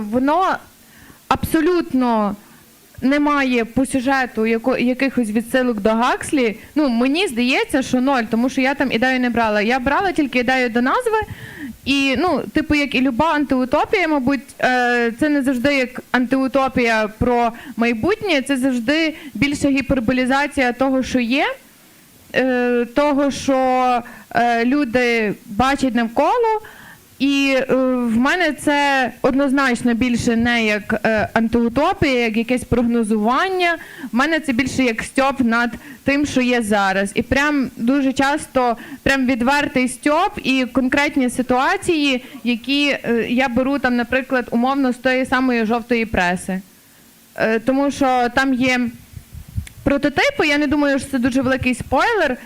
Воно абсолютно немає по сюжету якихось відсилок до Гакслі. Ну, мені здається, що ноль, тому що я там ідею не брала. Я брала тільки ідею до назви. І, ну, типу, як і люба антиутопія, мабуть, е, це не завжди як антиутопія про майбутнє, це завжди більша гіперболізація того, що є е, того, що е, люди бачать навколо. І е, в мене це однозначно більше не як е, антиутопія, як якесь прогнозування. В мене це більше як стьоп над тим, що є зараз. І прям дуже часто прям відвертий стьоп і конкретні ситуації, які е, я беру там, наприклад, умовно з тої самої жовтої преси. Е, тому що там є прототипи. Я не думаю, що це дуже великий спойлер,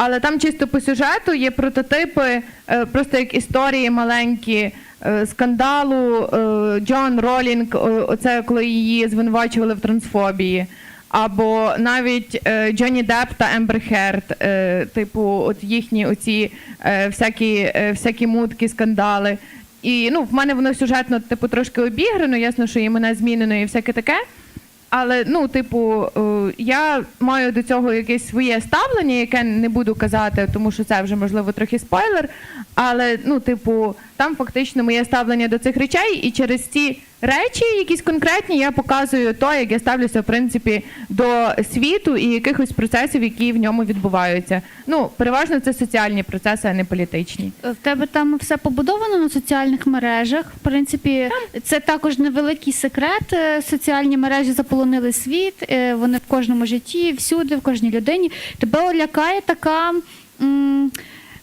але там чисто по сюжету є прототипи, е, просто як історії маленькі е, скандалу е, Джон Ролінг, оце коли її звинувачували в трансфобії. Або навіть Джонні Депп та Ембер Херд, е, типу, от їхні оці всякі, всякі мутки, скандали. І ну, в мене воно сюжетно, типу, трошки обіграно, ясно, що імена змінено і всяке таке. Але ну, типу, е, я маю до цього якесь своє ставлення, яке не буду казати, тому що це вже можливо трохи спойлер. Але ну, типу, там фактично моє ставлення до цих речей, і через ці речі, якісь конкретні, я показую то, як я ставлюся в принципі до світу і якихось процесів, які в ньому відбуваються. Ну, переважно це соціальні процеси, а не політичні. В тебе там все побудовано на соціальних мережах. В принципі, це також невеликий секрет. Е, Соціальні мережі заполонили світ, е, вони в кожному житті, всюди, в кожній людині. Тебе лякає така. м,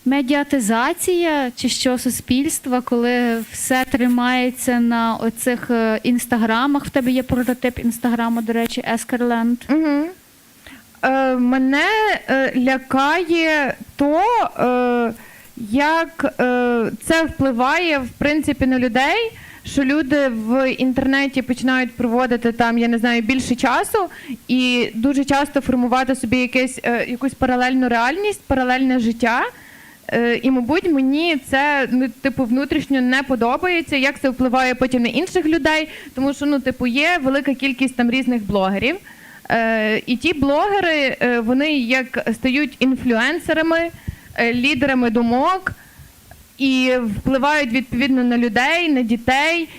Медіатизація чи що суспільства, коли все тримається на оцих е, інстаграмах. В тебе є прототип інстаграму, до речі, Ескерленд. Угу. Е, мене е, лякає то, е, як е, це впливає в принципі на людей. Що люди в інтернеті починають проводити там, я не знаю, більше часу і дуже часто формувати собі якесь, е, якусь паралельну реальність, паралельне життя. Е, і, мабуть, мені це ну, типу, внутрішньо не подобається, як це впливає потім на інших людей, тому що ну, типу, є велика кількість там різних блогерів. Е, і ті блогери, е, вони як стають інфлюенсерами, лідерами думок і впливають відповідно на людей, на дітей.